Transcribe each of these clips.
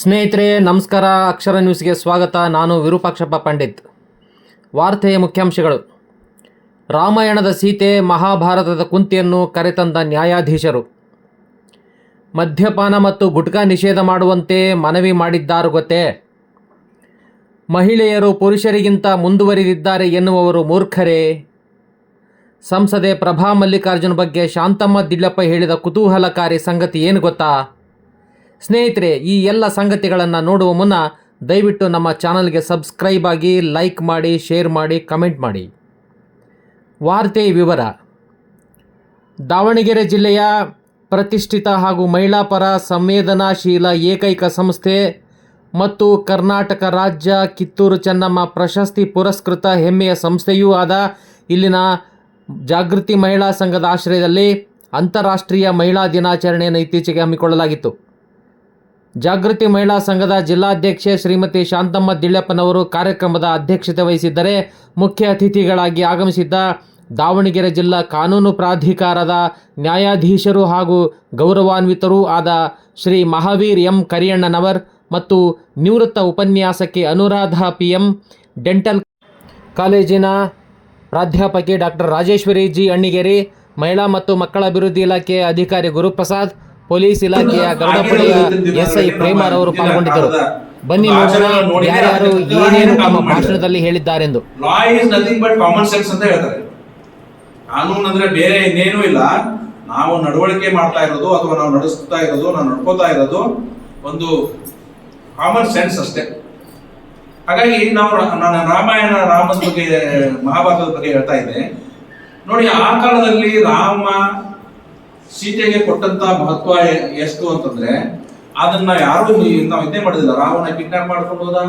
ಸ್ನೇಹಿತರೆ, ನಮಸ್ಕಾರ. ಅಕ್ಷರ ನ್ಯೂಸ್ಗೆ ಸ್ವಾಗತ. ನಾನು ವಿರೂಪಾಕ್ಷಪ್ಪ ಪಂಡಿತ್. ವಾರ್ತೆಯ ಮುಖ್ಯಾಂಶಗಳು. ರಾಮಾಯಣದ ಸೀತೆ ಮಹಾಭಾರತದ ಕುಂತಿಯನ್ನು ಕರೆತಂದ ನ್ಯಾಯಾಧೀಶರು. ಮದ್ಯಪಾನ ಮತ್ತು ಗುಟ್ಕಾ ನಿಷೇಧ ಮಾಡುವಂತೆ ಮನವಿ ಮಾಡಿದ್ದಾರು ಗೊತ್ತೇ? ಮಹಿಳೆಯರು ಪುರುಷರಿಗಿಂತ ಮುಂದುವರಿದಿದ್ದಾರೆ ಎನ್ನುವವರು ಮೂರ್ಖರೇ? ಸಂಸದೆ ಪ್ರಭಾ ಮಲ್ಲಿಕಾರ್ಜುನ್ ಬಗ್ಗೆ ಶಾಂತಮ್ಮ ದಿಳ್ಳಪ್ಪ ಹೇಳಿದ ಕುತೂಹಲಕಾರಿ ಸಂಗತಿ ಏನು ಗೊತ್ತಾ? ಸ್ನೇಹಿತರೆ, ಈ ಎಲ್ಲ ಸಂಗತಿಗಳನ್ನು ನೋಡುವ ಮುನ್ನ ದಯವಿಟ್ಟು ನಮ್ಮ ಚಾನಲ್ಗೆ ಸಬ್ಸ್ಕ್ರೈಬ್ ಆಗಿ ಲೈಕ್ ಮಾಡಿ, ಶೇರ್ ಮಾಡಿ, ಕಮೆಂಟ್ ಮಾಡಿ. ವಾರ್ತೆ ವಿವರ. ದಾವಣಗೆರೆ ಜಿಲ್ಲೆಯ ಪ್ರತಿಷ್ಠಿತ ಹಾಗೂ ಮಹಿಳಾ ಪರ ಸಂವೇದನಾಶೀಲ ಏಕೈಕ ಸಂಸ್ಥೆ ಮತ್ತು ಕರ್ನಾಟಕ ರಾಜ್ಯ ಕಿತ್ತೂರು ಚೆನ್ನಮ್ಮ ಪ್ರಶಸ್ತಿ ಪುರಸ್ಕೃತ ಹೆಮ್ಮೆಯ ಸಂಸ್ಥೆಯೂ ಆದ ಇಲ್ಲಿನ ಜಾಗೃತಿ ಮಹಿಳಾ ಸಂಘದ ಆಶ್ರಯದಲ್ಲಿ ಅಂತಾರಾಷ್ಟ್ರೀಯ ಮಹಿಳಾ ದಿನಾಚರಣೆಯನ್ನು ಇತ್ತೀಚೆಗೆ ಹಮ್ಮಿಕೊಳ್ಳಲಾಗಿತ್ತು. ಜಾಗೃತಿ ಮಹಿಳಾ ಸಂಘದ ಜಿಲ್ಲಾಧ್ಯಕ್ಷೆ ಶ್ರೀಮತಿ ಶಾಂತಮ್ಮ ದಿಳ್ಳಪ್ಪನವರು ಕಾರ್ಯಕ್ರಮದ ಅಧ್ಯಕ್ಷತೆ ವಹಿಸಿದ್ದರೆ ಮುಖ್ಯ ಅತಿಥಿಗಳಾಗಿ ಆಗಮಿಸಿದ್ದ ದಾವಣಗೆರೆ ಜಿಲ್ಲಾ ಕಾನೂನು ಪ್ರಾಧಿಕಾರದ ನ್ಯಾಯಾಧೀಶರು ಹಾಗೂ ಗೌರವಾನ್ವಿತರೂ ಆದ ಶ್ರೀ ಮಹಾವೀರ್ ಎಂ ಕರಿಯಣ್ಣನವರ್ ಮತ್ತು ನಿವೃತ್ತ ಉಪನ್ಯಾಸಕಿ ಅನುರಾಧ ಪಿ ಎಂ ಡೆಂಟಲ್ ಕಾಲೇಜಿನ ಪ್ರಾಧ್ಯಾಪಕಿ ಡಾಕ್ಟರ್ ರಾಜೇಶ್ವರಿ ಜಿ ಅಣ್ಣಿಗೇರಿ, ಮಹಿಳಾ ಮತ್ತು ಮಕ್ಕಳ ಅಭಿವೃದ್ಧಿ ಇಲಾಖೆಯ ಅಧಿಕಾರಿ ಗುರುಪ್ರಸಾದ್ ಪೊಲೀಸ್ ಇಲಾಖೆಯ ಗರುಡಪಡೆಯ ಎಸ್ಐ ಪ್ರೇಮರ್ ಅವರು ಪಾಲ್ಗೊಂಡಿದ್ದರು. ಬನ್ನಿ ನೋಡೋಣ ಯಾರ್ಯಾರು ಏನೇನು ತಮ್ಮ ಭಾಷಣದಲ್ಲಿ ಹೇಳಿದ್ದಾರೆಂದು. Law is nothing but common sense ಅಂತ ಹೇಳ್ತಾರೆ. ಕಾನೂನು ಅಂದ್ರೆ ಬೇರೆ ಇನ್ನೇನೂ ಇಲ್ಲ. ನಾವು ನಡವಳಿಕೆ ಮಾಡ್ತಾ ಇರೋದು ಅಥವಾ ನಾವು ನಡೆಸ್ತಾ ಇರೋದು ನಾವು ನಡ್ಕೋತಾ ಇರೋದು ಒಂದು ಕಾಮನ್ ಸೆನ್ಸ್ ಅಷ್ಟೇ. ಹಾಗಾಗಿ ನಾವು ನಾನು ರಾಮಾಯಣ ರಾಮನ ಬಗ್ಗೆ ಮಹಾಭಾರತದ ಬಗ್ಗೆ ಹೇಳ್ತಾ ಇದ್ದೆ. ನೋಡಿ ಆ ಕಾಲದಲ್ಲಿ ರಾಮ ಸೀತೆಗೆ ಕೊಟ್ಟಂತ ಮಹತ್ವ ಎಷ್ಟು ಅಂತಂದ್ರೆ, ಅದನ್ನ ಯಾರು ನಾವು ಇದೇ ಮಾಡಿದಿಲ್ಲ. ರಾವಣ ಕಿಡ್ನಾಪ್ ಮಾಡ್ಕೊಂಡು ಹೋದ,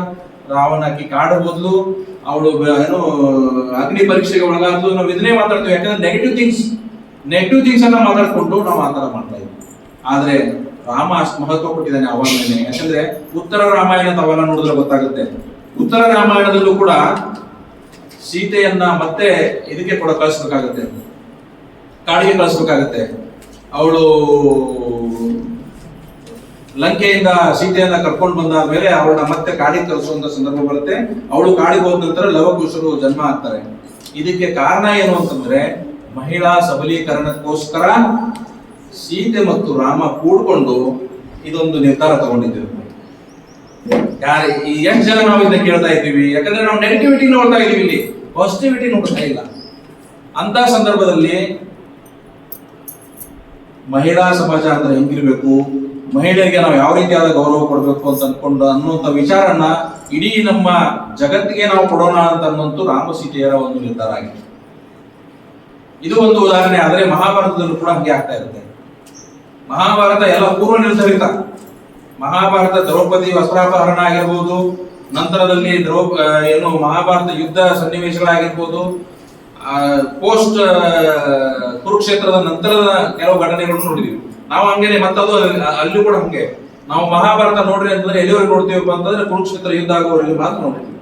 ರಾವಣ ಆಕಿ ಕಾಡು ಹೋದ್ಲು, ಅವಳು ಏನು, ಅಗ್ನಿ ಪರೀಕ್ಷೆಗೆ ಒಳಗಾದ್ಲು. ನಾವು ಇದನ್ನೇ ಮಾತಾಡ್ತೀವಿ. ಯಾಕಂದ್ರೆ ನೆಗೆಟಿವ್ ಥಿಂಗ್ಸ್ ನೆಗೆಟಿವ್ ಥಿಂಗ್ಸ್ ಅನ್ನ ಮಾತಾಡ್ಕೊಂಡು ನಾವು ಆ ತರ ಮಾಡ್ತಾ ಇದ್ವಿ. ಆದ್ರೆ ರಾಮ ಅಷ್ಟು ಮಹತ್ವ ಕೊಟ್ಟಿದ್ದಾನೆ ಅವಾಗಲೇ ಯಾಕಂದ್ರೆ ಉತ್ತರ ರಾಮಾಯಣ ತಾವೆಲ್ಲ ನೋಡಿದ್ರೆ ಗೊತ್ತಾಗುತ್ತೆ. ಉತ್ತರ ರಾಮಾಯಣದಲ್ಲೂ ಕೂಡ ಸೀತೆಯನ್ನ ಮತ್ತೆ ಇದಕ್ಕೆ ಕೂಡ ಕಳಿಸ್ಬೇಕಾಗತ್ತೆ. ಕಾಡಿಗೆ ಕಳಿಸ್ಬೇಕಾಗತ್ತೆ. ಅವಳು ಲಂಕೆಯಿಂದ ಸೀತೆಯನ್ನ ಕರ್ಕೊಂಡು ಬಂದಾದ ಮೇಲೆ ಅವಳನ್ನ ಮತ್ತೆ ಕಾಡಿಗೆ ಕಲಿಸುವಂತ ಸಂದರ್ಭ ಬರುತ್ತೆ. ಅವಳು ಕಾಡಿಗೆ ಹೋದ ನಂತರ ಲವಕುಶರು ಜನ್ಮ ಆಗ್ತಾರೆ. ಇದಕ್ಕೆ ಕಾರಣ ಏನು ಅಂತಂದ್ರೆ ಮಹಿಳಾ ಸಬಲೀಕರಣಕ್ಕೋಸ್ಕರ ಸೀತೆ ಮತ್ತು ರಾಮ ಕೂಡ್ಕೊಂಡು ಇದೊಂದು ನಿರ್ಧಾರ ತಗೊಂಡಿದ್ದೇವೆ ಯಾರು ಈ ಎಷ್ಟು ಜನ ನಾವು ಇದನ್ನ ಕೇಳ್ತಾ ಇದ್ದೀವಿ. ಯಾಕಂದ್ರೆ ನಾವು ನೆಗೆಟಿವಿಟಿ ನೋಡ್ತಾ ಇದೀವಿ ಇಲ್ಲಿ. ಪಾಸಿಟಿವಿಟಿ ನೋಡ್ತಾ ಇಲ್ಲ. ಅಂತ ಸಂದರ್ಭದಲ್ಲಿ ಮಹಿಳಾ ಸಮಾಜ ಅಂದ್ರೆ ಹೆಂಗಿರ್ಬೇಕು? ಮಹಿಳೆಗೆ ನಾವು ಯಾವ ರೀತಿಯಾದ ಗೌರವ ಕೊಡಬೇಕು ಅಂತ ಅನ್ಕೊಂಡು ಅನ್ನುವಂಥ ವಿಚಾರನ ಇಡೀ ನಮ್ಮ ಜಗತ್ತಿಗೆ ನಾವು ಕೊಡೋಣ ಅಂತ ಅನ್ನೋದು ರಾಮ ಒಂದು ನಿರ್ಧಾರ ಆಗಿದೆ. ಇದು ಒಂದು ಉದಾಹರಣೆ ಆದರೆ ಮಹಾಭಾರತದಲ್ಲೂ ಕೂಡ ಹಂಗೆ ಆಗ್ತಾ ಇರುತ್ತೆ. ಮಹಾಭಾರತ ಎಲ್ಲ ಪೂರ್ವ ನಿರ್ಧರಿತ. ಮಹಾಭಾರತ ದ್ರೌಪದಿ ವಸ್ತ್ರಾಪಹರಣ ಆಗಿರ್ಬೋದು, ನಂತರದಲ್ಲಿ ದ್ರೌಪ ಏನು ಮಹಾಭಾರತ ಯುದ್ಧ ಸನ್ನಿವೇಶಗಳಾಗಿರ್ಬೋದು ಪೋಸ್ಟ್ ಕುರುಕ್ಷೇತ್ರದ ನಂತರದ ಕೆಲವು ಘಟನೆಗಳನ್ನು ನೋಡಿದೀವಿ. ನಾವು ಹಂಗೇನೆ, ಮತ್ತದು ಅಲ್ಲಿ- ಕೂಡ ಹಂಗೆ. ನಾವು ಮಹಾಭಾರತ ನೋಡ್ರಿ ಅಂತಂದ್ರೆ ಎಲ್ಲಿವರೆಗೆ ನೋಡ್ತೀವಪ್ಪ ಅಂತಂದ್ರೆ ಕುರುಕ್ಷೇತ್ರ ಯುದ್ಧ ಆಗೋವರೆಗೆ ಮಾತ್ರ ನೋಡಿದ್ವಿ.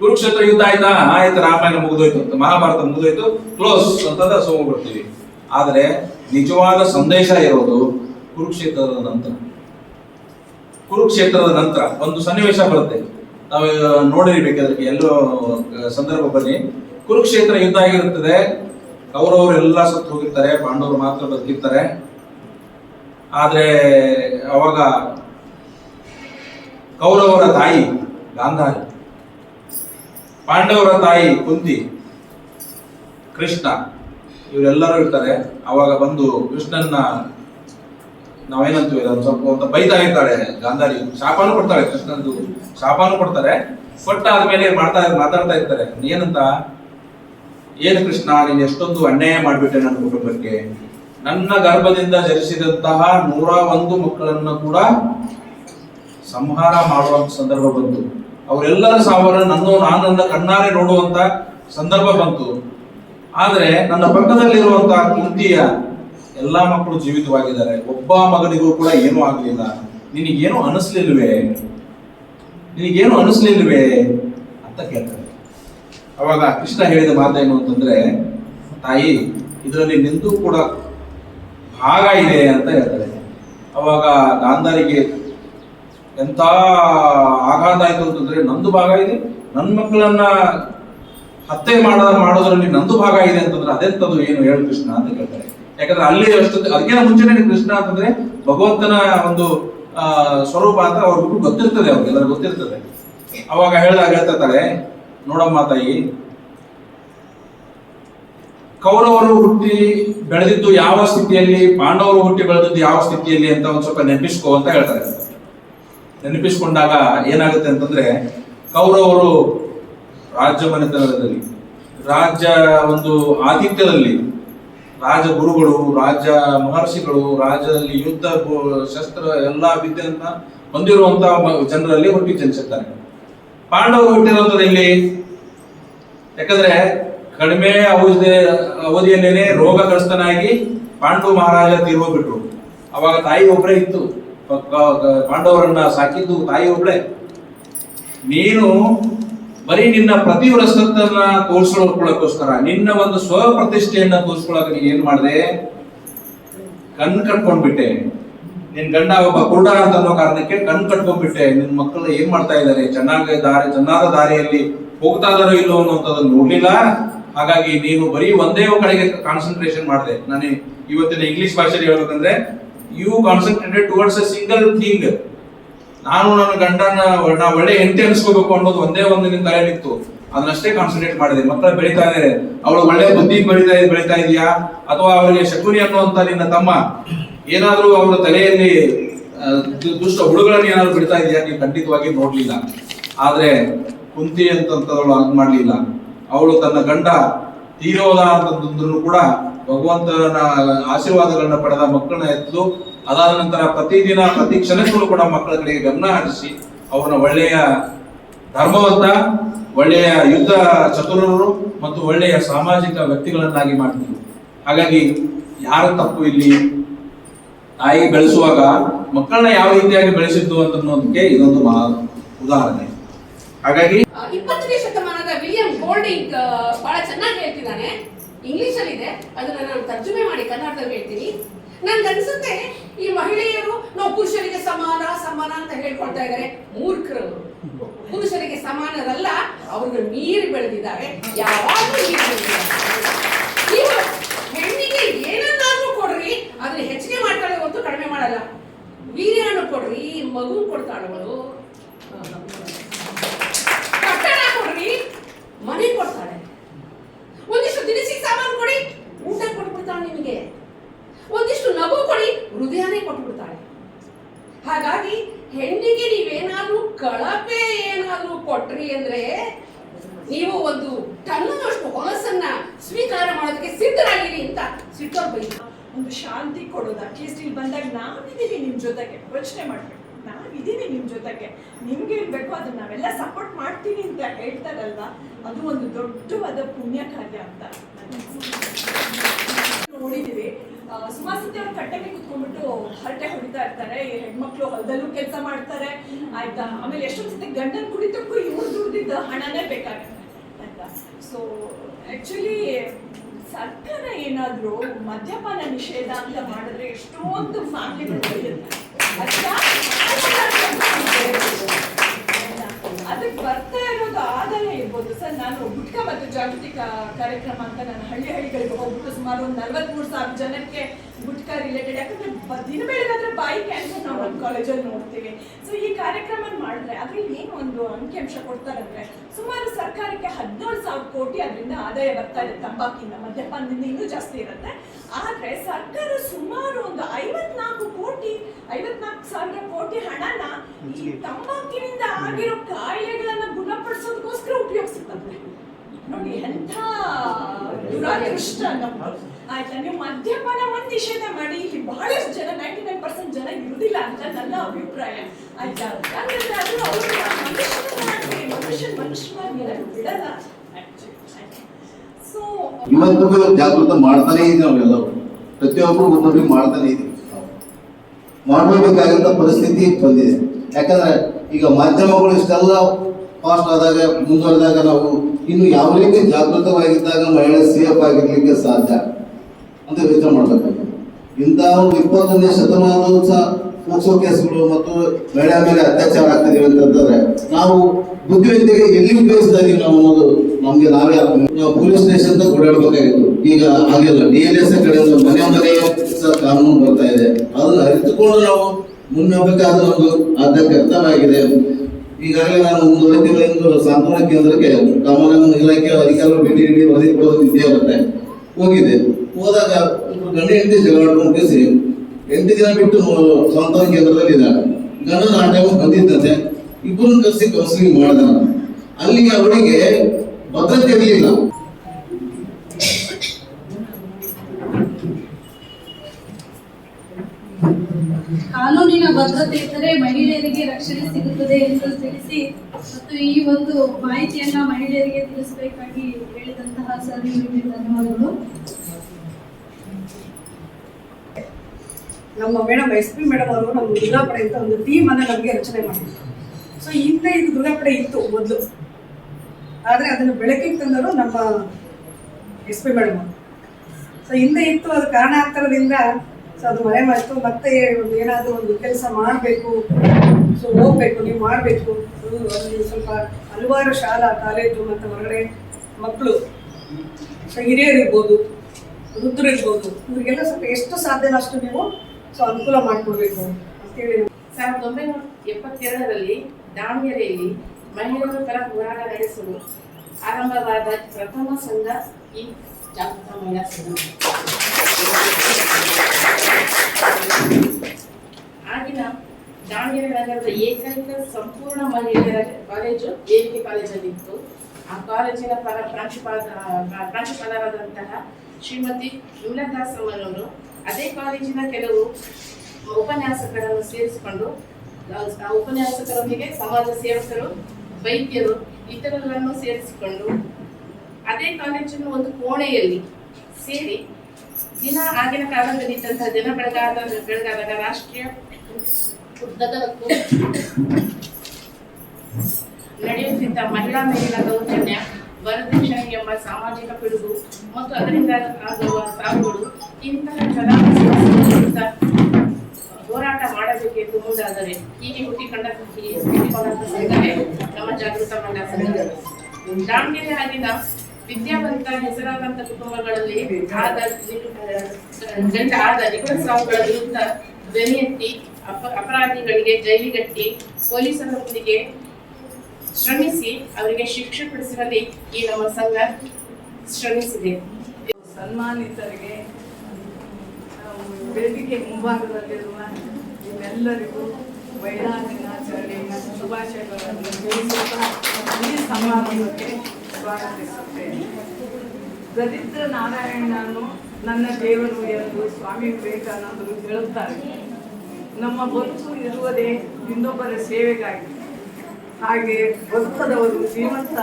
ಕುರುಕ್ಷೇತ್ರ ಯುದ್ಧ ಆಯ್ತಾ? ಆಯ್ತು, ರಾಮಾಯಣ ಮುಗಿದೋಯ್ತು ಅಂತ. ಮಹಾಭಾರತ ಮುಗಿದೋಯ್ತು. ಕ್ಲೋಸ್ ಅಂತಂದ್ರೆ ಸೋಮ ಬರ್ತೀವಿ. ಆದ್ರೆ ನಿಜವಾದ ಸಂದೇಶ ಇರೋದು ಕುರುಕ್ಷೇತ್ರದ ನಂತರ. ಕುರುಕ್ಷೇತ್ರದ ನಂತರ ಒಂದು ಸನ್ನಿವೇಶ ಬರುತ್ತೆ. ನಾವು ನೋಡಿರ್ಬೇಕಾದ್ರೆ ಎಲ್ಲೋ ಸಂದರ್ಭ ಬನ್ನಿ. ಕುರುಕ್ಷೇತ್ರ ಯುದ್ಧ ಆಗಿರುತ್ತದೆ ಕೌರವರು ಎಲ್ಲ ಸತ್ತು ಹೋಗಿರ್ತಾರೆ, ಪಾಂಡವರು ಮಾತ್ರ ಬದುಕಿರ್ತಾರೆ. ಆದರೆ ಅವಾಗ ಕೌರವರ ತಾಯಿ ಗಾಂಧಾರಿ, ಪಾಂಡವರ ತಾಯಿ ಕುಂತಿ, ಕೃಷ್ಣ, ಇವರೆಲ್ಲರೂ ಇರ್ತಾರೆ. ಅವಾಗ ಬಂದು ಕೃಷ್ಣನ್ನ ನಾವೇನಂತೀವಿ ಅದೊಂದು ಸ್ವಲ್ಪ ಅಂತ ಬೈತಾ ಇರ್ತಾಳೆ ಗಾಂಧಾರಿ. ಶಾಪಾನು ಕೊಡ್ತಾಳೆ ಕೃಷ್ಣಂದು, ಶಾಪಾನು ಕೊಡ್ತಾರೆ. ಕೊಟ್ಟಾದ್ಮೇಲೆ ಮಾಡ್ತಾ, ಮಾತಾಡ್ತಾ ಇರ್ತಾರೆ. ಏನಂತ ಏನು ಕೃಷ್ಣ ನೀನು ಎಷ್ಟೊಂದು ಅನ್ಯಾಯ ಮಾಡಿಬಿಟ್ಟೆ ನನ್ನ ಕುಟುಂಬಕ್ಕೆ. ನನ್ನ ಗರ್ಭದಿಂದ ಜರಿಸಿದಂತಹ ನೂರ ಒಂದು ಮಕ್ಕಳನ್ನ ಕೂಡ ಸಂಹಾರ ಮಾಡುವಂತ ಸಂದರ್ಭ ಬಂತು. ಅವರೆಲ್ಲರ ಸಾವರ ನನ್ನ ನಾನು ನನ್ನ ಕಣ್ಣಾರೆ ನೋಡುವಂತ ಸಂದರ್ಭ ಬಂತು. ಆದರೆ ನನ್ನ ಪಕ್ಕದಲ್ಲಿರುವಂತಹ ಕುಂತಿಯ ಎಲ್ಲಾ ಮಕ್ಕಳು ಜೀವಿತವಾಗಿದ್ದಾರೆ. ಒಬ್ಬ ಮಗನಿಗೂ ಕೂಡ ಏನೂ ಆಗಲಿಲ್ಲ. ನಿನಗೇನು ಅನಿಸ್ಲಿಲ್ವೇ? ನಿನಗೇನು ಅನಿಸ್ಲಿಲ್ವೇ? ಅಂತ ಕೇಳ್ತಾರೆ. ಅವಾಗ ಕೃಷ್ಣ ಹೇಳಿದ ಮಾತೇನು ಅಂತಂದ್ರೆ, ತಾಯಿ, ಇದರಲ್ಲಿ ನಿಂದು ಕೂಡ ಭಾಗ ಇದೆ ಅಂತ ಹೇಳ್ತಾರೆ. ಅವಾಗ ಗಾಂಧಾರಿಗೆ ಎಂತ ಆಘಾತ ಆಯ್ತು ಅಂತಂದ್ರೆ, ನಂದು ಭಾಗ ಇದೆ ನನ್ನ ಮಕ್ಕಳನ್ನ ಹತ್ಯೆ ಮಾಡ, ಮಾಡೋದ್ರಲ್ಲಿ ನಂದು ಭಾಗ ಇದೆ ಅಂತಂದ್ರೆ ಅದೆಂತದು ಏನು ಹೇಳು ಕೃಷ್ಣ ಅಂತ ಕೇಳ್ತಾರೆ. ಯಾಕಂದ್ರೆ ಅಲ್ಲಿ ಅಷ್ಟು ಅದಕ್ಕಿಂತ ಮುಂಚೆನೇ ಕೃಷ್ಣ ಅಂತಂದ್ರೆ ಭಗವಂತನ ಒಂದು ಸ್ವರೂಪ ಅಂತ ಅವ್ರಿಗೂ ಗೊತ್ತಿರ್ತದೆ ಅವ್ರಿಗೆಲ್ಲರೂ ಗೊತ್ತಿರ್ತದೆ. ಅವಾಗ ಹೇಳ್ದಾಗ ಹೇಳ್ತಾರೆ ನೋಡಮ್ಮ ತಾಯಿ, ಕೌರವರು ಹುಟ್ಟಿ ಬೆಳೆದಿದ್ದು ಯಾವ ಸ್ಥಿತಿಯಲ್ಲಿ, ಪಾಂಡವರು ಹುಟ್ಟಿ ಬೆಳೆದಿದ್ದು ಯಾವ ಸ್ಥಿತಿಯಲ್ಲಿ ಅಂತ ಒಂದು ಸ್ವಲ್ಪ ನೆನಪಿಸ್ಕೋ ಅಂತ ಹೇಳ್ತಾರೆ. ನೆನಪಿಸ್ಕೊಂಡಾಗ ಏನಾಗುತ್ತೆ ಅಂತಂದ್ರೆ, ಕೌರವರು ರಾಜ್ಯ ಮನೆತನದಲ್ಲಿ, ರಾಜ್ಯ ಒಂದು ಆತಿಥ್ಯದಲ್ಲಿ, ರಾಜ ಗುರುಗಳು, ರಾಜ ಮಹರ್ಷಿಗಳು, ರಾಜ್ಯದಲ್ಲಿ ಯುದ್ಧ, ಶಸ್ತ್ರ ಎಲ್ಲ ವಿದ್ಯೆಯನ್ನ ಹೊಂದಿರುವಂತಹ ಜನರಲ್ಲಿ ಹುಟ್ಟಿ ಜನಿಸುತ್ತಾರೆ ಪಾಂಡವರು ಹುಟ್ಟಿರುವಂತದ್ದು ಎಲ್ಲಿ? ಯಾಕಂದ್ರೆ ಕಡಿಮೆ ಅವಧಿ ಅವಧಿಯಲ್ಲೇನೆ ರೋಗಗ್ರಸ್ತನಾಗಿ ಪಾಂಡು ಮಹಾರಾಜ ತೀರೋಗ್ಬಿಟ್ರು ಅವಾಗ ತಾಯಿ ಒಬ್ಬರೇ ಇತ್ತು. ಪಾಂಡವರನ್ನ ಸಾಕಿದ್ದು ತಾಯಿ ಒಬ್ಬಳೆ ನೀನು ಬರೀ ನಿನ್ನ ಪ್ರತಿವ್ರಸ್ತನ್ನ ತೋರಿಸ್ಕೊಳ್ಳೋಕ್ಕೋಸ್ಕರ, ನಿನ್ನ ಒಂದು ಸ್ವ ಪ್ರತಿಷ್ಠೆಯನ್ನ ತೋರಿಸ್ಕೊಳಕ್ ನೀನ್ ಏನ್ ಮಾಡಿದೆ? ಕಣ್ ಕಟ್ಕೊಂಡ್ಬಿಟ್ಟೆ. ನಿನ್ ಗಂಡ ಒಬ್ಬ ಕುರುಡ ಅಂತ ಅನ್ನೋ ಕಾರಣಕ್ಕೆ ಕಣ್ ಕಟ್ಕೊಂಡ್ಬಿಟ್ಟೆ. ನಿನ್ ಮಕ್ಕಳು ಏನ್ ಮಾಡ್ತಾ ಇದ್ದಾರೆ? ಚೆನ್ನಾಗಿ ದಾರಿ, ಚೆನ್ನಾದ ದಾರಿಯಲ್ಲಿ ಹೋಗ್ತಾ ಇದಾರೋ ಇಲ್ಲೋ ಅನ್ನೋದನ್ನ ನೋಡ್ಲಿಲ್ಲ. ಹಾಗಾಗಿ ನೀನು ಬರೀ ಒಂದೇ ಕಡೆಗೆ ಕಾನ್ಸಂಟ್ರೇಷನ್ ಮಾಡಿದೆ. ನಾನು ಇವತ್ತಿನ ಇಂಗ್ಲಿಷ್ ಭಾಷೆಯಲ್ಲಿ ಹೇಳ್ಬೇಕಂದ್ರೆ you concentrated towards a single thing ನಾನು ನನ್ನ ಗಂಡನ ನಾ ಒಳ್ಳೆ ಹೆಂಡತಿ ಅನ್ಸ್ಕೋಬೇಕು ಅನ್ನೋದು ಒಂದೇ ಒಂದು ನಿನ್ ತಲೆಯಲ್ಲಿತ್ತು ಅದನ್ನಷ್ಟೇ ಕಾನ್ಸಂಟ್ರೇಟ್ ಮಾಡಿದೆ. ಮಕ್ಕಳು ಬೆಳೀತಾ ಇದ್ದಾರೆ ಅವಳು ಒಳ್ಳೆ ಬುದ್ಧಿ ಬೆಳೀತಾ ಬೆಳಿತಾ ಇದೆಯಾ? ಅಥವಾ ಅವರಿಗೆ ಶಕುನಿ ಅನ್ನುವಂತ ನಿನ್ನ ತಮ್ಮ, ಏನಾದ್ರೂ ಅವರ ತಲೆಯಲ್ಲಿ ದುಷ್ಟ ಹುಡುಗಳನ್ನು ಏನಾದ್ರು ಬಿಡ್ತಾ ಇದೆಯಾ? ನೀವು ಖಂಡಿತವಾಗಿ ನೋಡ್ಲಿಲ್ಲ. ಆದ್ರೆ ಕುಂತಿ ಅಂತಂತವಳು ಹಂಗೆ ಮಾಡಲಿಲ್ಲ. ಅವಳು ತನ್ನ ಗಂಡ ತೀರೋದ ಅಂತಂದ್ರು ಕೂಡ ಭಗವಂತನ ಆಶೀರ್ವಾದಗಳನ್ನ ಪಡೆದ ಮಕ್ಕಳನ್ನ ಎತ್ತು ಅದಾದ ನಂತರ ಪ್ರತಿದಿನ, ಪ್ರತಿ ಕ್ಷಣಗಳು ಕೂಡ ಮಕ್ಕಳ ಕಡೆಗೆ ಗಮನ ಹರಿಸಿ ಅವನ ಒಳ್ಳೆಯ ಧರ್ಮವಂತ, ಒಳ್ಳೆಯ ಯುದ್ಧ ಚತುರರು ಮತ್ತು ಒಳ್ಳೆಯ ಸಾಮಾಜಿಕ ವ್ಯಕ್ತಿಗಳನ್ನಾಗಿ ಮಾಡ್ತೀವಿ ಹಾಗಾಗಿ ಯಾರ ತಪ್ಪು ಇಲ್ಲಿ? ತಾಯಿ ಬೆಳೆಸುವಾಗ ಮಕ್ಕಳನ್ನ ಯಾವ ರೀತಿಯಾಗಿ ಬೆಳೆಸಿದ್ದು ಅಂತ ಇದೊಂದು ಉದಾಹರಣೆ. ಹಾಗಾಗಿ ವಿಲಿಯಂ ಗೋಲ್ಡಿಂಗ್ ಬಹಳ ಚೆನ್ನಾಗಿ ಹೇಳ್ತಿದ್ದಾನೆ. ಇಂಗ್ಲಿಷ್ ಅಲ್ಲಿ ಇದೆ ಅದನ್ನ ನಾನು ತರ್ಜುಮೆ ಮಾಡಿ ಕನ್ನಡದಲ್ಲಿ ಹೇಳ್ತೀನಿ. ನನ್ಗೆ ಅನ್ಸುತ್ತೆ ಈ ಮಹಿಳೆಯರು ನಾವು ಪುರುಷರಿಗೆ ಸಮಾನ ಸಮಾನ ಅಂತ ಹೇಳ್ಕೊಳ್ತಾ ಇದ್ದಾರೆ. ಮೂರ್ಖರು. ಪುರುಷರಿಗೆ ಸಮಾನರಲ್ಲ, ಅವ್ರನ್ನ ಮೀರಿ ಬೆಳೆದಿದ್ದಾರೆ. ಯಾವಾಗಲೂ ಹೆಣ್ಣಿಗೆ ಏನನ್ನಾದ್ರೂ ಕೊಡ್ರಿ, ಅದನ್ನ ಹೆಚ್ಚಿಗೆ ಮಾಡ್ತಾಳೆ ಹೊತ್ತು ಕಡಿಮೆ ಮಾಡಲ್ಲ. ವೀರ್ಯನ ಕೊಡ್ರಿ ಮಗು ಕೊಡ್ತಾಳವಳು ಕೊಡ್ರಿ ಮನೆ ಕೊಡ್ತಾಳೆ. ಒಂದಿಷ್ಟು ದಿನಸಿ ಸಾಮಾನು ಕೊಡಿ, ಊಟ ಕೊಟ್ಬಿಡ್ತಾಳೆ ನಿಮಗೆ ಒಂದಿಷ್ಟು ನಗು ಕೊಡಿ, ಹೃದಯನೇ ಕೊಟ್ಬಿಡ್ತಾಳೆ. ಹಾಗಾಗಿ ಹೆಣ್ಣಿಗೆ ನೀವೇನಾದ್ರೂ ಕಳಪೆ ಏನಾದ್ರೂ ಕೊಟ್ರಿ ಅಂದ್ರೆ ನೀವು ಒಂದು ಟನ್ನಷ್ಟು ಹೊಲಸನ್ನ ಸ್ವೀಕಾರ ಮಾಡೋದಕ್ಕೆ ಸಿದ್ಧರಾಗಿರಿ ಅಂತ ಸಿಟ್ಟೋರ್ ಒಂದು ಶಾಂತಿ ಕೊಡೋದು ಅಟ್ಲೀಸ್ಟ್ ಇಲ್ಲಿ ಬಂದಾಗ ನಾವಿದ್ದೀವಿ ನಿಮ್ಮ ಜೊತೆಗೆ. ಯೋಚನೆ ಮಾಡ್ಬೇಕು ನಾವಿದ್ದೀವಿ ನಿಮ್ಮ ಜೊತೆಗೆ. ನಿಮ್ಗೆ ಇರ್ಬೇಕು ಅದನ್ನ ನಾವೆಲ್ಲ ಸಪೋರ್ಟ್ ಮಾಡ್ತೀನಿ ಅಂತ ಹೇಳ್ತಾರಲ್ವಾ? ಅದು ಒಂದು ದೊಡ್ಡವಾದ ಪುಣ್ಯ ಕಾರ್ಯ ಅಂತ ನೋಡಿದೀವಿ. ಆ, ಸುಮಾರು ಸತಿ ಅವ್ರು ಕಟ್ಟೆಗೆ ಕುತ್ಕೊಂಡ್ಬಿಟ್ಟು ಹರಟೆ ಹೊಡಿತಾ ಇರ್ತಾರೆ. ಹೆಣ್ಮಕ್ಳು ಹೊಲದಲ್ಲೂ ಕೆಲಸ ಮಾಡ್ತಾರೆ. ಆಯ್ತಾ? ಆಮೇಲೆ ಎಷ್ಟೊಂದು ಸತಿ ಗಂಡನ ಕುಡಿತಕ್ಕೂ ಇವ್ರು ದುಡ್ದಿದ್ದ ಹಣನೇ ಬೇಕಾಗುತ್ತೆ ಆಯ್ತಾ ಸೊ ಆಕ್ಚುಲಿ ಸರ್ಕಾರ ಏನಾದರೂ ಮದ್ಯಪಾನ ನಿಷೇಧ ಅಂತ ಮಾಡಿದ್ರೆ ಎಷ್ಟೊಂದು ಫ್ಯಾಮಿಲಿಗಳು ಬೆಳೆಯುತ್ತೆ? ಅದಕ್ಕೆ ಬರ್ತಾ ಇರೋದು ಆದಾಯ ಇರ್ಬೋದು. ಸರ್, ನಾನು ಗುಟ್ಕಾ ಮತ್ತು ಜಾಗೃತಿ ಕಾರ್ಯಕ್ರಮ ಅಂತ ನಾನು ಹಳ್ಳಿ ಹಳ್ಳಿಗಳಿಗೆ ಹೋಗ್ಬಿಟ್ಟು ಸುಮಾರು ಒಂದು ನಲ್ವತ್ಮೂರು ಸಾವಿರ ಜನಕ್ಕೆ ಗುಟ್ಕಾ ರಿಲೇಟೆಡ್ ಯಾಕಂದ್ರೆ ದಿನ ಬೆಳಗಾದ್ರೆ ಬಾಯಿ ಕ್ಯಾನ್ಸರ್ ನಾವು ನಮ್ಮ ಕಾಲೇಜಲ್ಲಿ ನೋಡ್ತೀವಿ. ಸೊ ಈ ಕಾರ್ಯಕ್ರಮ ಮಾಡಿದ್ರೆ ಅದ್ರಲ್ಲಿ ಏನು ಒಂದು ಅಂಕಿಅಂಶ ಕೊಡ್ತಾರಂದ್ರೆ ಸುಮಾರು ಸರ್ಕಾರಕ್ಕೆ ಹದಿನೇಳು ಸಾವಿರ ಕೋಟಿ ಅದರಿಂದ ಆದಾಯ ಬರ್ತಾ ಇದೆ ತಂಬಾಕಿಂದ ಮದ್ಯಪಾನದಿಂದ ಇನ್ನೂ ಜಾಸ್ತಿ ಇರುತ್ತೆ. ಆದರೆ ಸರ್ಕಾರ ಸುಮಾರು ಒಂದು ಐವತ್ನಾಲ್ಕು ಐವತ್ನಾಲ್ಕು ಸಾವಿರ ಕೋಟಿ ಹಣನ ಈ ತಂಬಾಕಿನಿಂದ ಆಗಿರೋ ಕಾಯಿಲೆಗಳನ್ನ ಗುಣಪಡಿಸೋದಕ್ಕೋಸ್ಕರ ಉಪಯೋಗಿಸುತ್ತಂತೆ ನೋಡಿ ಎಂಥ ದುರಾದೃಷ್ಟ ಆಯ್ತಾ ನೀವು ಮದ್ಯಪಾನ ಒಂದ್ ನಿಷೇಧ ಮಾಡಿ ಇಲ್ಲಿ ಬಹಳಷ್ಟು ಜನ ನೈಂಟಿ ನೈನ್ ಪರ್ಸೆಂಟ್ ಜನ ಇರುವುದಿಲ್ಲ ಅಂತ ನನ್ನ ಅಭಿಪ್ರಾಯ. ಆಯ್ತಾ ಯಾಕಂದ್ರೆ ಅದು ಅವರು ಮನುಷ್ಯನ ಮನುಷ್ಯ ಮನುಷ್ಯವಾಗಿ ಬಿಡಲ್ಲ. ಇವತ್ತಿಗೂ ಜಾಗೃತ ಮಾಡ್ತಾನೆ ಇದೆ ನಾವೆಲ್ಲರೂ ಪ್ರತಿಯೊಬ್ಬರು ಒಂದೊಬ್ಬರಿಗೆ ಮಾಡ್ತಾನೆ ಇದೀವಿ ಮಾಡಬೇಕಾದಂತ ಪರಿಸ್ಥಿತಿ ಬಂದಿದೆ. ಯಾಕಂದ್ರೆ ಈಗ ಮಾಧ್ಯಮಗಳು ಇಷ್ಟೆಲ್ಲ ಫಾಸ್ಟ್ ಆದಾಗ, ಮುಂದುವರೆದಾಗ ನಾವು ಇನ್ನು ಯಾವ ರೀತಿ ಜಾಗೃತವಾಗಿದ್ದಾಗ ಮಹಿಳೆ ಸೇಫ್ ಆಗಿರ್ಲಿಕ್ಕೆ ಸಾಧ್ಯ ಅಂತ ಯೋಚನೆ ಮಾಡಬೇಕಾಗಿದೆ. ಇಂಥ ಒಂದು ಇಪ್ಪತ್ತೊಂದನೇ ಶತಮಾನದ ಸಹ ಪೋಕ್ಸೋ ಕೇಸ್ಗಳು ಮತ್ತು ಮಹಿಳೆಯ ಮೇಲೆ ಅತ್ಯಾಚಾರ ಆಗ್ತಿದೆ ಅಂತಂದ್ರೆ ನಾವು ಬುದ್ಧಿವಂತಿಕೆ ಎಲ್ಲಿ ಉಪಯೋಗಿಸ್ತಾ ಇದೀವಿ ನಾವು ಅನ್ನೋದು ನಮ್ಗೆ ನಾವು ಪೊಲೀಸ್ ಸ್ಟೇಷನ್ ಓಡಾಡ್ಬೇಕಾಗಿತ್ತು. ಈಗ ಹಾಗೆಲ್ಲ ಡಿ ಎಲ್ ಎಸ್ ಕಡೆಯಿಂದ ಮನೆ ಮನೆ ಸಹ ಕಾನೂನು ಬರ್ತಾ ಇದೆ. ಅದನ್ನು ಅರಿತುಕೊಂಡು ನಾವು ಮುನ್ನಬೇಕಾದ ಒಂದು ಅದಕ್ಕೆ ಕರ್ತವ್ಯವಾಗಿದೆ ಈಗಾಗಲೇ ನಾನು ಒಂದು ತಿಂಗಳಿಂದ ಸಾಂತ್ವನ ಕೇಂದ್ರಕ್ಕೆ ಕಾಮಗಾರಿ ಇಲಾಖೆ ಅಧಿಕಾರಿಗಳು ಭೇಟಿ ನೀಡಿ ವರದಿ ಕೊಡೋದು ಬರುತ್ತೆ ಹೋಗಿದೆ. ಹೋದಾಗ ಗಂಡ ಹೆಂಡತಿ ಜಗಳಾಡ್ಕೊಂಡು ಕೇಸಿ ಎಂಟು ದಿನ ಬಿಟ್ಟು ಸಾಂತ್ವನ ಕೇಂದ್ರದಲ್ಲಿ ಇದ್ದಾಳೆ ಗಂಡನ ಆ ಟೈಮ್ ಬಂದಿದ್ದಂತೆ. ಇಬ್ಬರನ್ನ ಕರೆಸಿ ಕೌನ್ಸಿಲಿಂಗ್ ಮಾಡಿದ. ಅಲ್ಲಿ ಅವರಿಗೆ ಭದ್ರತೆ ಇರಲಿಲ್ಲ. ಕಾನೂನಿನ ಭದ್ರತೆ ಇದ್ದರೆ ಮಹಿಳೆಯರಿಗೆ ರಕ್ಷಣೆ ಸಿಗುತ್ತದೆ ಎಂದು ತಿಳಿಸಿ ಮತ್ತು ಈ ಒಂದು ಮಾಹಿತಿಯನ್ನ ಮಹಿಳೆಯರಿಗೆ ತಿಳಿಸಬೇಕಾಗಿ ಹೇಳಿದಂತಹ ಸರ್, ನಿಮಗೆ ಧನ್ಯವಾದಗಳು. ನಮ್ಮ ಮೇಡಮ್ ಎಸ್ ಪಿ ಮೇಡಮ್ ಅವರು ನಮ್ಮ ದುರ್ಗಾಪಡೆ ಅಂತ ಒಂದು ಟೀಮ್ ಅನ್ನ ನಮಗೆ ರಚನೆ ಮಾಡಿದ್ರು. ಸೊ ಹಿಂದೆ ಇದು ದುರ್ಗಾಪಡೆ ಇತ್ತು ಮೊದಲು. ಆದರೆ ಅದನ್ನು ಬೆಳಕಿಗೆ ತಂದರು ನಮ್ಮ ಎಸ್ ಪಿ ಮೇಡಮ್ ಸೊ ಹಿಂದೆ ಇತ್ತು, ಅದು ಕಾರಣಾಂತರದಿಂದ ಸೊ ಅದು ಮನೆ ಮಾಡ್ತು ಮತ್ತೆ ಒಂದು ಏನಾದರೂ ಒಂದು ಕೆಲಸ ಮಾಡಬೇಕು. ಸೊ ಹೋಗ್ಬೇಕು, ನೀವು ಮಾಡಬೇಕು. ಅಲ್ಲಿ ಸ್ವಲ್ಪ ಹಲವಾರು ಶಾಲಾ, ಕಾಲೇಜು ಮತ್ತು ಹೊರಗಡೆ ಮಕ್ಕಳು ಸೊ ಹಿರಿಯರು ಇರ್ಬೋದು ವೃದ್ಧರು ಇರ್ಬೋದು ಇವರಿಗೆಲ್ಲ ಸ್ವಲ್ಪ ಎಷ್ಟು ಸಾಧ್ಯನ ಅಷ್ಟು ನೀವು ಸೊ, ಅನುಕೂಲ ಮಾಡಿಕೊಡ್ಬೇಕು ಅಂತೇಳಿ ಸಾವಿರದ ಒಂಬೈನೂರ ಎಪ್ಪತ್ತೆರಡರಲ್ಲಿ ದಾವಣಗೆರೆಯಲ್ಲಿ ಮಹಿಳೆಯರ ಪರ ಹೋರಾಟ ನಡೆಸಲು ಆರಂಭವಾದ ಪ್ರಥಮ ಸಂಘ ಈ ಸಂಘ ಆಗಿನ ದಾವಣಗೆರೆ ನಗರದ ಏಕೈಕ ಸಂಪೂರ್ಣ ಮಹಿಳೆಯರ ಕಾಲೇಜು ವೇದಿಕೆ ಕಾಲೇಜಲ್ಲಿತ್ತು. ಆ ಕಾಲೇಜಿನ ಪರ, ಪ್ರಾಂಶುಪಾಲ ಪ್ರಾಂಶುಪಾಲರಾದಂತಹ ಶ್ರೀಮತಿ ವಿಮಲದಾಸ್ ಅಮ್ಮನವರು ಅದೇ ಕಾಲೇಜಿನ ಕೆಲವು ಉಪನ್ಯಾಸಕರನ್ನು ಸೇರಿಸಿಕೊಂಡು ಉಪನ್ಯಾಸಕರೊಂದಿಗೆ ಸಮಾಜ ಸೇವಕರು, ವೈದ್ಯರು ಇತರರನ್ನು ಸೇರಿಸಿಕೊಂಡು ಅದೇ ಕಾಲೇಜಿನ ಒಂದು ಕೋಣೆಯಲ್ಲಿ ಸೇರಿ ದಿನ ಆಗಿನ ಕಾಲದಲ್ಲಿ ಇದ್ದಂತಹ ದಿನ ಬೆಳಗಾದ, ಬೆಳಗಾದಾಗ ರಾಷ್ಟ್ರೀಯ ನಡೆಯುತ್ತಿದ್ದ ಮಹಿಳಾ ಮೇಲಿನ ದೌರ್ಜನ್ಯ, ವರದಕ್ಷಿಣೆ ಎಂಬ ಸಾಮಾಜಿಕ ಪಿಡುಗು ಮತ್ತು ಅದರಿಂದ ಆಗುವ ಸಾವುಗಳು, ಇಂತಹ ವಿರುದ್ಧ ಹೋರಾಟ ಮಾಡಬೇಕೆಂದು ಮುಂದಾದರೆ ಹೀಗೆ ಹುಟ್ಟಿಕೊಂಡ ಹೀಗೆ ಹುಟ್ಟಿಕೊಂಡಂತ ಸಂಘವೇ ನಮ್ಮ ಜಾಗೃತ ದಾವಣಗೆರೆ ಆಗಿನ ವಿದ್ಯಾವಂತ ಹೆಸರಾದಂತ ಕುಟುಂಬಗಳಲ್ಲಿ ಆದ ಗಂಡ ಆದ ನಿಕಟ ಸಾವುಗಳ ವಿರುದ್ಧ ಧ್ವನಿ ಎತ್ತಿ ಅಪ, ಅಪರಾಧಿಗಳಿಗೆ ಜೈಲಿಗಟ್ಟಿ ಪೊಲೀಸರೊಂದಿಗೆ ಶ್ರಮಿಸಿ ಅವರಿಗೆ ಶಿಕ್ಷೆ ಕೊಡಿಸುವಲ್ಲಿ ಈ ನಮ್ಮ ಸಂಘ ಶ್ರಮಿಸಿದೆ. ಸನ್ಮಾನಿತರಿಗೆ ವೇದಿಕೆ ಮುಂಭಾಗದಲ್ಲಿರುವ ನಿಮ್ಮೆಲ್ಲರಿಗೂ ಮಹಿಳಾ ದಿನಾಚರಣೆಯ ಶುಭಾಶಯಗಳನ್ನು ತಿಳಿಸುತ್ತಾ ಈ ಸಮಾರಂಭಕ್ಕೆ ದರಿದ್ರ ನಾರಾಯಣನು ನನ್ನ ದೇವರು ಎಂದು ಸ್ವಾಮಿ ವಿವೇಕಾನಂದರು ಹೇಳುತ್ತಾರೆ. ನಮ್ಮ ಬದುಕು ಇರುವುದೇ ಇನ್ನೊಬ್ಬರ ಸೇವೆಗಾಗಿ. ಹಾಗೆ ಬದುಕದವರು ಜೀವಂತ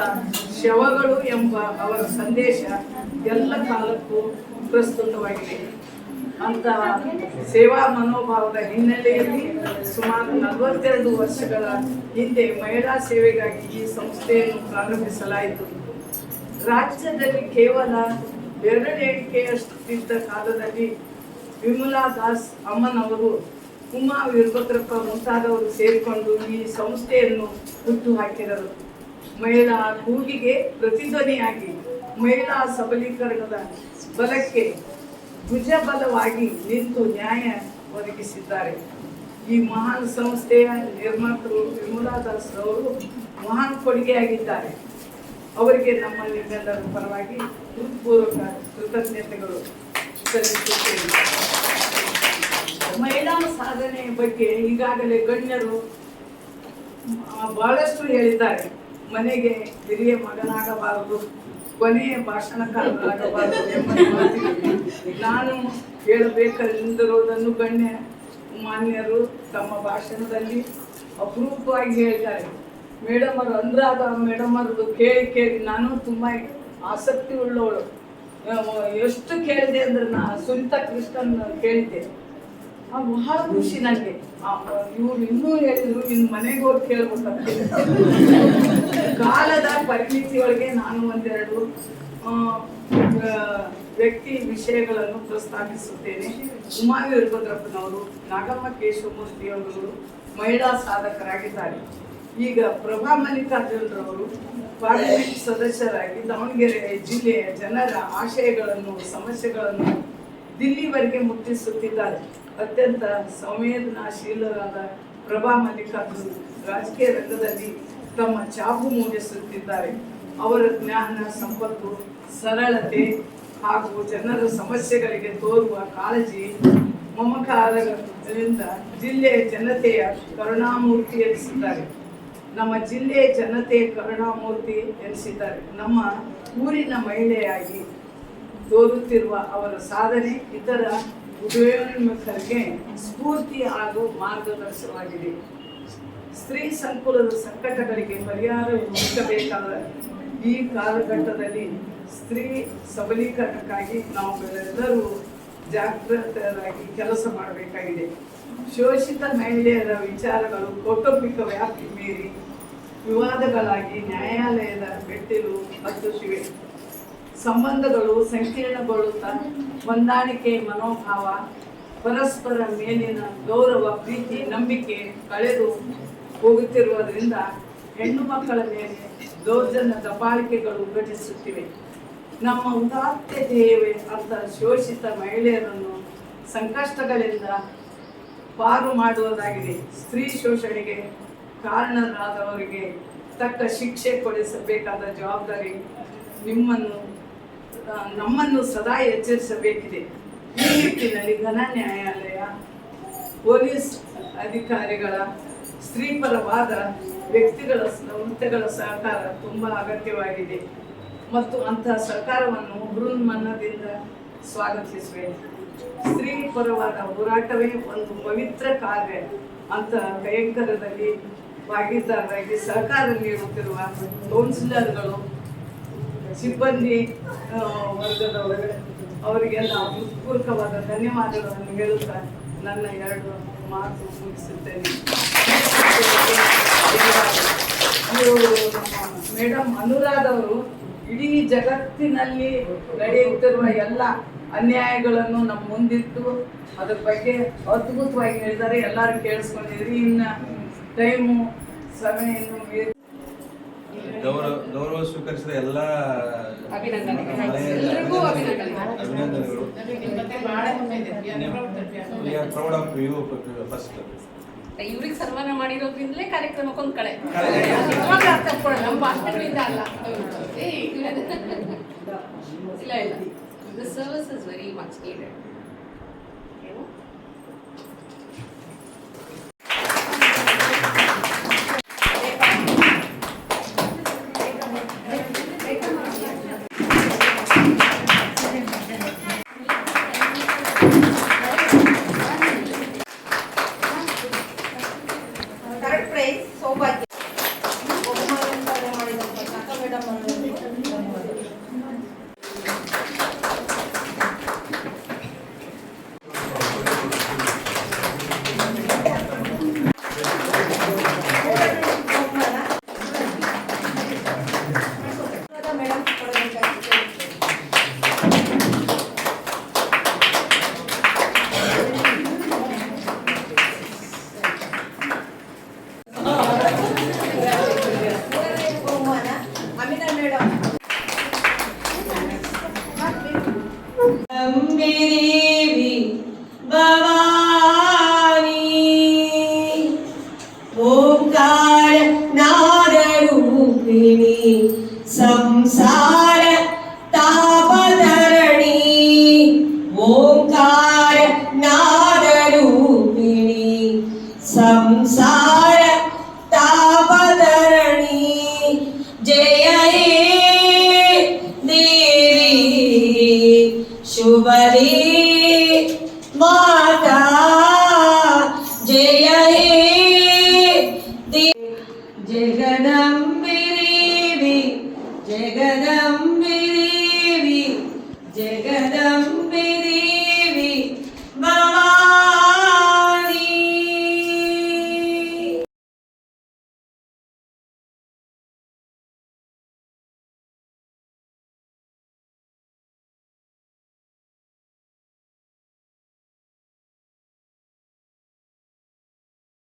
ಶವಗಳು ಎಂಬ ಅವರ ಸಂದೇಶ ಎಲ್ಲ ಕಾಲಕ್ಕೂ ಪ್ರಸ್ತುತವಾಗಿದೆ. ಅಂತ ಸೇವಾ ಮನೋಭಾವದ ಹಿನ್ನೆಲೆಯಲ್ಲಿ ಸುಮಾರು ನಲವತ್ತೆರಡು ವರ್ಷಗಳ ಹಿಂದೆ ಮಹಿಳಾ ಸೇವೆಗಾಗಿ ಈ ಸಂಸ್ಥೆಯನ್ನು ಪ್ರಾರಂಭಿಸಲಾಯಿತು. ರಾಜ್ಯದಲ್ಲಿ ಕೇವಲ ಬೆರಳೆಣಿಕೆಯಷ್ಟಿದ್ದ ಕಾಲದಲ್ಲಿ ವಿಮಲಾ ದಾಸ್ ಅಮ್ಮನವರು ಉಮಾ ವೀರಭದ್ರಪ್ಪ ಮುಂತಾದವರು ಸೇರಿಕೊಂಡು ಈ ಸಂಸ್ಥೆಯನ್ನು ಹುಟ್ಟು ಹಾಕಿದರು ಮಹಿಳಾ ಕೂಗಿಗೆ ಪ್ರತಿಧ್ವನಿಯಾಗಿ ಮಹಿಳಾ ಸಬಲೀಕರಣದ ಬಲಕ್ಕೆ ಭುಜಬಲವಾಗಿ ನಿಂತು ನ್ಯಾಯ ಒದಗಿಸಿದ್ದಾರೆ. ಈ ಮಹಾನ್ ಸಂಸ್ಥೆಯ ನಿರ್ಮಾತೃ ವಿಮಲಾ ದಾಸ್ ಅವರು ಮಹಾನ್ ಕೊಡುಗೆಯಾಗಿದ್ದಾರೆ. ಅವರಿಗೆ ನಮ್ಮ ನಿಮ್ಮೆಲ್ಲರ ಪರವಾಗಿ ಹೃತ್ಪೂರ್ವಕ ಕೃತಜ್ಞತೆಗಳು ಸಲ್ಲಿಸುತ್ತೇನೆ ಮಹಿಳಾ ಸಾಧನೆ ಬಗ್ಗೆ ಈಗಾಗಲೇ ಗಣ್ಯರು ಬಹಳಷ್ಟು ಹೇಳಿದ್ದಾರೆ. ಮನೆಗೆ ಹಿರಿಯ ಮಗನಾಗಬಾರದು, ಕೊನೆಯ ಭಾಷಣಕಾರರಾಗಬಾರದು ಎಂಬ ನಾನು ಹೇಳಬೇಕೆಂದಿರುವುದನ್ನು ಗಣ್ಯ ಮಾನ್ಯರು ತಮ್ಮ ಭಾಷಣದಲ್ಲಿ ಅಪರೂಪವಾಗಿ ಹೇಳ್ತಾರೆ. ಮೇಡಮ್ ಅವರು ಅಂದ್ರಾಗ ಮೇಡಮ್ ಅವ್ರದ್ದು ಕೇಳಿ ಕೇಳಿ ನಾನು ತುಂಬ ಆಸಕ್ತಿ ಉಳ್ಳವಳು. ಎಷ್ಟು ಕೇಳಿದೆ ಅಂದ್ರೆ ನಾ ಸುನಿತಾ ಕೃಷ್ಣನ್ ಕೇಳಿದ್ದೆ. ಬಹಳ ಖುಷಿ ನನಗೆ ಇವ್ರು ಇನ್ನೂ ಹೇಳಿದ್ರು ಇನ್ನು ಮನೆಗೆ ಹೋಗಿ ಕೇಳ್ಬೇಕಂತ ಕಾಲದ ಪರಿಮಿತಿ ಒಳಗೆ ನಾನು ಒಂದೆರಡು ವ್ಯಕ್ತಿ ವಿಷಯಗಳನ್ನು ಪ್ರಸ್ತಾಪಿಸುತ್ತೇನೆ. ಉಮಾ ವೀರಭದ್ರಪ್ಪನವರು ನಾಗಮ್ಮ ಕೇಶವಮೂರ್ತಿ ಅವರು ಮಹಿಳಾ ಸಾಧಕರಾಗಿದ್ದಾರೆ. ಈಗ ಪ್ರಭಾ ಮಲ್ಲಿಕಾರ್ಜುನರವರು ಪಾರ್ಲಿಮೆಂಟ್ ಸದಸ್ಯರಾಗಿ ದಾವಣಗೆರೆ ಜಿಲ್ಲೆಯ ಜನರ ಆಶಯಗಳನ್ನು, ಸಮಸ್ಯೆಗಳನ್ನು ದಿಲ್ಲಿವರೆಗೆ ಮುಟ್ಟಿಸುತ್ತಿದ್ದಾರೆ. ಅತ್ಯಂತ ಸಂವೇದನಾಶೀಲರಾದ ಪ್ರಭಾ ಮಲ್ಲಿಕಾರ್ಜುನ್ ರಾಜಕೀಯ ರಂಗದಲ್ಲಿ ತಮ್ಮ ಚಾಪು ಮೂಡಿಸುತ್ತಿದ್ದಾರೆ. ಅವರ ಜ್ಞಾನ, ಸಂಪತ್ತು, ಸರಳತೆ ಹಾಗೂ ಜನರ ಸಮಸ್ಯೆಗಳಿಗೆ ತೋರುವ ಕಾಳಜಿ ಮಮಕಾರದಿಂದ ಜಿಲ್ಲೆಯ ಜನತೆಯ ಕರುಣಾಮೂರ್ತಿ ಎನಿಸಿದ್ದಾರೆ ನಮ್ಮ ಜಿಲ್ಲೆಯ ಜನತೆ ಕರುಣಾಮೂರ್ತಿ ಎನಿಸಿದ್ದಾರೆ. ನಮ್ಮ ಊರಿನ ಮಹಿಳೆಯಾಗಿ ತೋರುತ್ತಿರುವ ಅವರ ಸಾಧನೆ ಇತರ ಉದಯೋನ್ಮುಖರಿಗೆ ಸ್ಫೂರ್ತಿ ಹಾಗೂ ಮಾರ್ಗದರ್ಶನವಾಗಿದೆ. ಸ್ತ್ರೀ ಸಂಕುಲದ ಸಂಕಟಗಳಿಗೆ ಪರಿಹಾರ ಹುಡುಕಬೇಕಾದ ಈ ಕಾಲಘಟ್ಟದಲ್ಲಿ ಸ್ತ್ರೀ ಸಬಲೀಕರಣಕ್ಕಾಗಿ ನಾವು ಎಲ್ಲರೂ ಜಾಗೃತರಾಗಿ ಕೆಲಸ ಮಾಡಬೇಕಾಗಿದೆ. ಶೋಷಿತ ಮಹಿಳೆಯರ ವಿಚಾರಗಳು ಕೌಟುಂಬಿಕ ವ್ಯಾಪ್ತಿ ಮೀರಿ ವಿವಾದಗಳಾಗಿ ನ್ಯಾಯಾಲಯದ ಮೆಟ್ಟಿಲು ಹತ್ತುತ್ತಿವೆ. ಸಂಬಂಧಗಳು ಸಂಕೀರ್ಣಗೊಳ್ಳುತ್ತಾ ಹೊಂದಾಣಿಕೆ ಮನೋಭಾವ, ಪರಸ್ಪರ ಮೇಲಿನ ಗೌರವ, ಪ್ರೀತಿ, ನಂಬಿಕೆ ಕಳೆದು ಹೋಗುತ್ತಿರುವುದರಿಂದ ಹೆಣ್ಣು ಮಕ್ಕಳ ಮೇಲೆ ದೌರ್ಜನ್ಯ ದಬ್ಬಾಳಿಕೆಗಳು ಘಟಿಸುತ್ತಿವೆ. ನಮ್ಮ ಉದಾತ್ತ ಧ್ಯೇಯವೇ ಅಂತ ಶೋಷಿತ ಮಹಿಳೆಯರನ್ನು ಸಂಕಷ್ಟಗಳಿಂದ ಪಾರು ಮಾಡುವುದಾಗಿದೆ. ಸ್ತ್ರೀ ಶೋಷಣೆಗೆ ಕಾರಣರಾದವರಿಗೆ ತಕ್ಕ ಶಿಕ್ಷೆ ಕೊಡಿಸಬೇಕಾದ ಜವಾಬ್ದಾರಿ ನಿಮ್ಮನ್ನು ನಮ್ಮನ್ನು ಸದಾ ಎಚ್ಚರಿಸಬೇಕಿದೆ. ಈ ನಿಟ್ಟಿನಲ್ಲಿ ಘನ ನ್ಯಾಯಾಲಯ, ಪೊಲೀಸ್ ಅಧಿಕಾರಿಗಳ ಸ್ತ್ರೀಪರವಾದ ವ್ಯಕ್ತಿಗಳ ಸಂಸ್ಥೆಗಳ ಸಹಕಾರ ತುಂಬ ಅಗತ್ಯವಾಗಿದೆ. ಮತ್ತು ಅಂತಹ ಸರ್ಕಾರವನ್ನು ಬೃಹನ್ಮನ್ನದಿಂದ ಸ್ವಾಗತಿಸುವೆ. ಸ್ತ್ರೀ ಪರವಾದ ಹೋರಾಟವೇ ಒಂದು ಪವಿತ್ರ ಕಾರ್ಯ ಅಂತ ಕೈಂಕರದಲ್ಲಿ ಭಾಗಿದಾರರಾಗಿ ಸರ್ಕಾರ ನೀಡುತ್ತಿರುವ ಕೌನ್ಸಿಲರ್ಗಳು, ಸಿಬ್ಬಂದಿ ವರ್ಗದವರು, ಅವರಿಗೆಲ್ಲ ಹೃತ್ಪೂರ್ವಕವಾದ ಧನ್ಯವಾದಗಳನ್ನು ಹೇಳುತ್ತಾ ನನ್ನ ಎರಡು ಮಾತು ಮುಗಿಸುತ್ತೇನೆ. ಮೇಡಮ್ ಅನುರಾಧ್ ಅವರು ಇಡೀ ಜಗತ್ತಿನಲ್ಲಿ ನಡೆಯುತ್ತಿರುವ ಎಲ್ಲ ಅನ್ಯಾಯಗಳನ್ನು ನಮ್ಮ ಮುಂದಿಟ್ಟು ಅದ್ರ ಬಗ್ಗೆ ಅದ್ಭುತವಾಗಿ ಹೇಳಿದ್ದಾರೆ. ಎಲ್ಲರೂ ಕೇಳಿಸ್ಕೊಂಡಿದ್ರಿ ಇನ್ನ ಟೈಮು ಸಮಯ ಇನ್ನು ಮೀರಿ ಗೌರವ ಗೌರವ ಸ್ವೀಕರಿಸಿದ ಎಲ್ಲ ಅಭಿನಂದನೆಗಳು. ಪ್ರೌಡ್ ಆಫ್ ಯು ಫಸ್ಟ್ ಇವ್ರಿಗೆ ಸನ್ಮಾನ ಮಾಡಿರೋದ್ರಿಂದಲೇ ಕಾರ್ಯಕ್ರಮಕ್ಕೊಂದು ಕಳೆ. ನಮ್ಮ ಭಾಷಣಗಳಿಂದ ಅಲ್ಲ. ಇಲ್ಲ ಇಲ್ಲ. the service is very much aided. Chubari